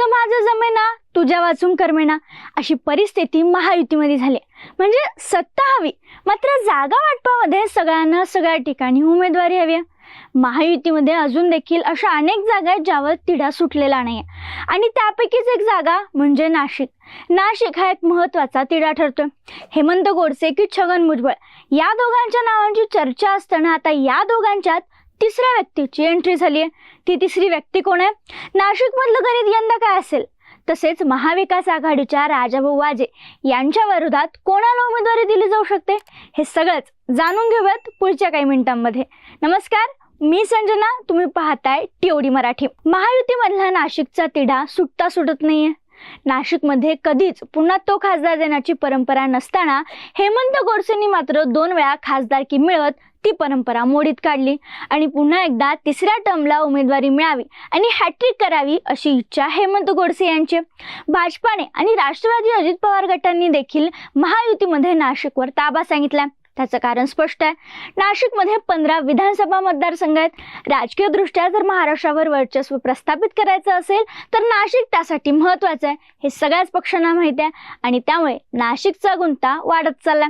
तुझं माझं जमेना तुझ्या वाचून करमेना अशी परिस्थिती महायुतीमध्ये झाली. म्हणजे सत्ता हवी मात्र जागा वाटपामध्ये सगळ्यांना सगळ्या ठिकाणी उमेदवारी हवी आहे. महायुतीमध्ये अजून देखील अशा अनेक जागा आहेत ज्यावर तिढा सुटलेला नाही आणि त्यापैकीच एक जागा म्हणजे नाशिक. नाशिक हा एक महत्त्वाचा तिढा ठरतोय. हेमंत गोडसे की छगन भुजबळ? या दोघांच्या नावांची चर्चा असताना आता या दोघांच्यात तिसऱ्या व्यक्तीची एंट्री झाली आहे ती तिसरी व्यक्ती कोण आहे? नाशिकमधलं गणित यंदा काय असेल? तसेच महाविकास आघाडीच्या राजाभाऊ वाजे यांच्या विरोधात कोणाला उमेदवारी दिली जाऊ शकते? हे सगळंच जाणून घेऊयात पुढच्या काही मिनिटांमध्ये. नमस्कार मी संजना तुम्ही पाहताय टीओडी मराठी. महायुतीमधला नाशिकचा तिढा सुटता सुटत नाहीये. नाशिकमध्ये कधीच पुन्हा तो खासदार देण्याची परंपरा नसताना हेमंत गोडसेंनी मात्र दोन वेळा खासदारकी मिळवत ती परंपरा मोडीत काढली. आणि पुन्हा एकदा तिसऱ्या टर्मला उमेदवारी मिळावी आणि हॅट्रिक करावी अशी इच्छा हेमंत गोडसे यांची. भाजपाने आणि राष्ट्रवादी अजित पवार गटांनी देखील महायुतीमध्ये नाशिकवर ताबा सांगितला त्याचं कारण स्पष्ट आहे. नाशिकमध्ये पंधरा विधानसभा मतदारसंघ आहेत. राजकीय दृष्ट्या जर महाराष्ट्रावर वर्चस्व प्रस्थापित करायचं असेल तर नाशिक त्यासाठी महत्वाचं आहे. हे सगळ्याच पक्षांना माहिती आहे. आणि त्यामुळे नाशिकचा गुंता वाढत चालला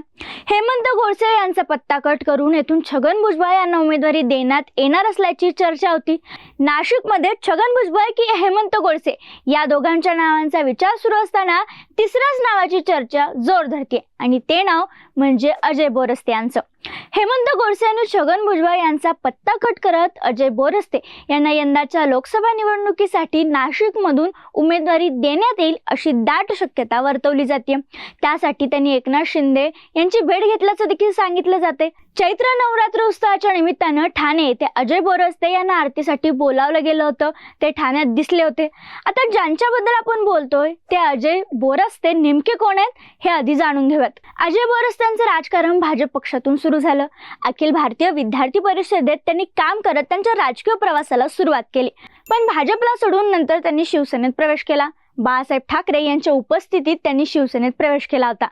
हेमंत गोडसे यांचा पत्ता कट करून येथून छगन भुजबळ यांना उमेदवारी देण्यात येणार असल्याची चर्चा होती. नाशिकमध्ये छगन भुजबळ की हेमंत गोडसे या दोघांच्या नावांचा विचार सुरू असताना तिसऱ्याच नावाची चर्चा जोर धरते आणि ते नाव म्हणजे अजय बोरस्ते यांचं. हेमंत गोडसे आणि छगन भुजबळ यांचा पत्ता कट करत अजय बोरस्ते यांना यंदाच्या लोकसभा निवडणुकीसाठी नाशिकमधून उमेदवारी देण्यात येईल अशी दाट शक्यता वर्तवली जाते. त्यासाठी त्यांनी एकनाथ शिंदे यांची भेट घेतल्याचं देखील सांगितलं जाते. चैत्र नवरात्र उत्सवाच्या निमित्तानं ठाणे येथे अजय बोरस्ते यांना आरतीसाठी बोलावलं गेलं होतं. ते ठाण्यात दिसले होते. आता ज्यांच्याबद्दल आपण बोलतोय ते अजय बोरस्ते नेमके कोण आहेत हे आधी जाणून घेऊयात. अजय बोरस्त्यांचं राजकारण भाजप पक्षातून सुरू सुरू झालं. अखिल भारतीय विद्यार्थी परिषदेत त्यांनी काम करत त्यांच्या राजकीय प्रवासाला सुरुवात केली. पण भाजपला सोडून नंतर त्यांनी शिवसेनेत प्रवेश केला. बाळासाहेब ठाकरे यांच्या उपस्थितीत त्यांनी शिवसेनेत प्रवेश केला होता.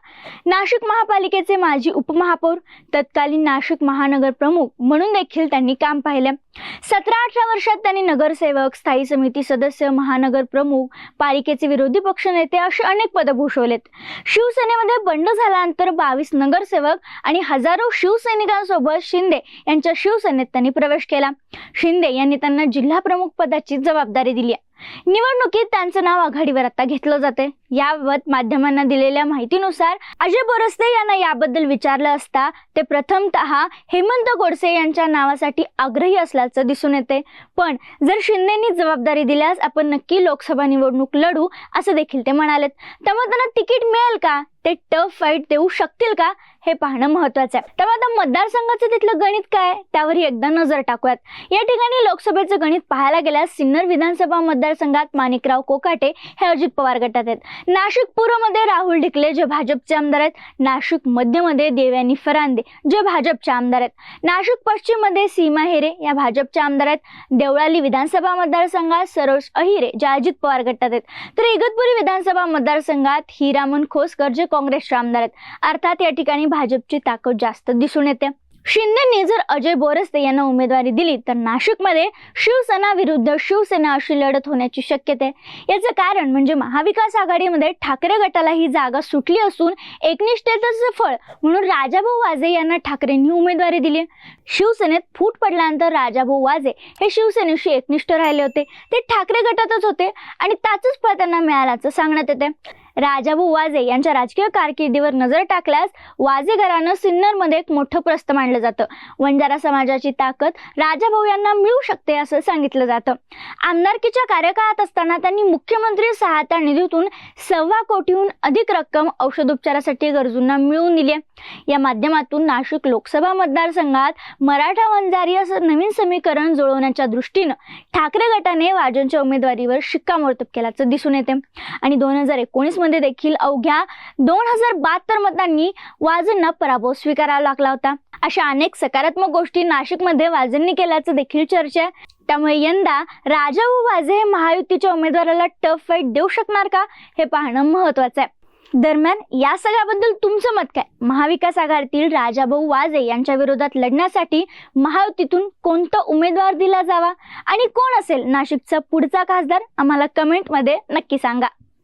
नाशिक महापालिकेचे माजी उपमहापौर तत्कालीन नाशिक महानगर प्रमुख म्हणून देखील त्यांनी काम पाहिले. सतरा अठरा वर्षात त्यांनी नगरसेवक स्थायी समिती सदस्य महानगर प्रमुख पालिकेचे विरोधी पक्षनेते अशी अनेक पदं भूषवलेत. शिवसेनेमध्ये बंड झाल्यानंतर बावीस नगरसेवक आणि हजारो शिवसैनिकांसोबत शिंदे यांच्या शिवसेनेत त्यांनी प्रवेश केला. शिंदे यांनी त्यांना जिल्हा प्रमुख पदाची जबाबदारी दिली आहे. निवडणुकीत त्यांचं नाव आघाडीवर आता घेतलं जाते याबाबत माध्यमांना दिलेल्या माहितीनुसार अजय बोरस्ते यांना याबद्दल विचारलं असता ते प्रथमतः हेमंत गोडसे यांच्या नावासाठी आग्रही असल्याचं दिसून येते. पण जर शिंदेनी जबाबदारी दिल्यास आपण नक्की लोकसभा निवडणूक लढू असं देखील ते म्हणालेत. त्यामुळे त्यांना तिकीट मिळेल का? ते टफ फाईट देऊ शकतील का? हे पाहणं महत्वाचं आहे. त्यामुळे आता मतदारसंघाचं तिथलं गणित काय? त्यावरही एकदा नजर टाकूयात. या ठिकाणी लोकसभेचं गणित पाहायला गेल्यास सिन्नर विधानसभा मतदारसंघात माणिकराव कोकाटे हे अजित पवार गटात आहेत. नाशिक पूर्वमध्ये राहुल ढिकले जे भाजपचे आमदार आहेत नाशिक मध्यमध्ये देवयानी फरांदे जे भाजपचे आमदार आहेत. नाशिक पश्चिममध्ये सीमा हेरे या भाजपच्या आमदार आहेत. देवळाली विधानसभा मतदारसंघात सरोज अहिरे जे अजित पवार गटात आहेत. तर इगतपुरी विधानसभा मतदारसंघात हिरामन खोसकर जे काँग्रेसचे आमदार आहेत. अर्थात या ठिकाणी भाजपची ताकद जास्त दिसून येते. शिंदेनी जर अजय बोरस्ते यांना उमेदवारी दिली तर नाशिकमध्ये शिवसेना विरुद्ध शिवसेना अशी लढत होण्याची शक्यता आहे. याचं कारण म्हणजे महाविकास आघाडीमध्ये ठाकरे गटाला ही जागा सुटली असून एकनिष्ठतेचं फळ म्हणून राजाभाऊ वाजे यांना ठाकरेंनी उमेदवारी दिली. शिवसेनेत फूट पडल्यानंतर राजाभाऊ वाजे हे शिवसेनेशी एकनिष्ठ राहिले होते. ते ठाकरे गटातच होते आणि त्याचंच फळ त्यांना मिळाल्याचं सांगण्यात येते राजाभाऊ वाजे यांच्या राजकीय कारकिर्दीवर नजर टाकल्यास वाजे घरानं सिन्नरमध्ये एक मोठं प्रस्थ मांडलं जातं. वंजारा समाजाची ताकद राजाभाऊ यांना मिळू शकते असं सांगितलं जातं. आमदारकीच्या कार्यकाळात असताना त्यांनी मुख्यमंत्री सहायता निधीतून सव्वा कोटीहून अधिक रक्कम औषधोपचारासाठी गरजूंना मिळवून दिली आहे. या माध्यमातून नाशिक लोकसभा मतदारसंघात मराठा वंजारी असं नवीन समीकरण जुळवण्याच्या दृष्टीनं ठाकरे गटाने वाजनच्या उमेदवारीवर शिक्कामोर्तब केल्याचं दिसून येते. आणि दोन हजार एकोणीस मध्ये देखील अवघ्या दोन हजार बहात्तर मतांनी वाजेंना पराभव स्वीकारावा लागला होता. अशा अनेक सकारात्मक गोष्टी नाशिकमध्ये वाजेंनी केल्याचं देखील चर्चा आहे. त्यामुळे यंदा राजाभाऊ वाजे हे महायुतीच्या उमेदवाराला टफ फाईट देऊ शकणार का हे पाहणं महत्वाचं आहे. दरम्यान या सगळ्याबद्दल तुमचं मत काय? महाविकास आघाडीतील राजाभाऊ वाजे यांच्या विरोधात लढण्यासाठी महायुतीतून कोणता उमेदवार दिला जावा? आणि कोण असेल नाशिकचा पुढचा खासदार? आम्हाला कमेंटमध्ये नक्की सांगा.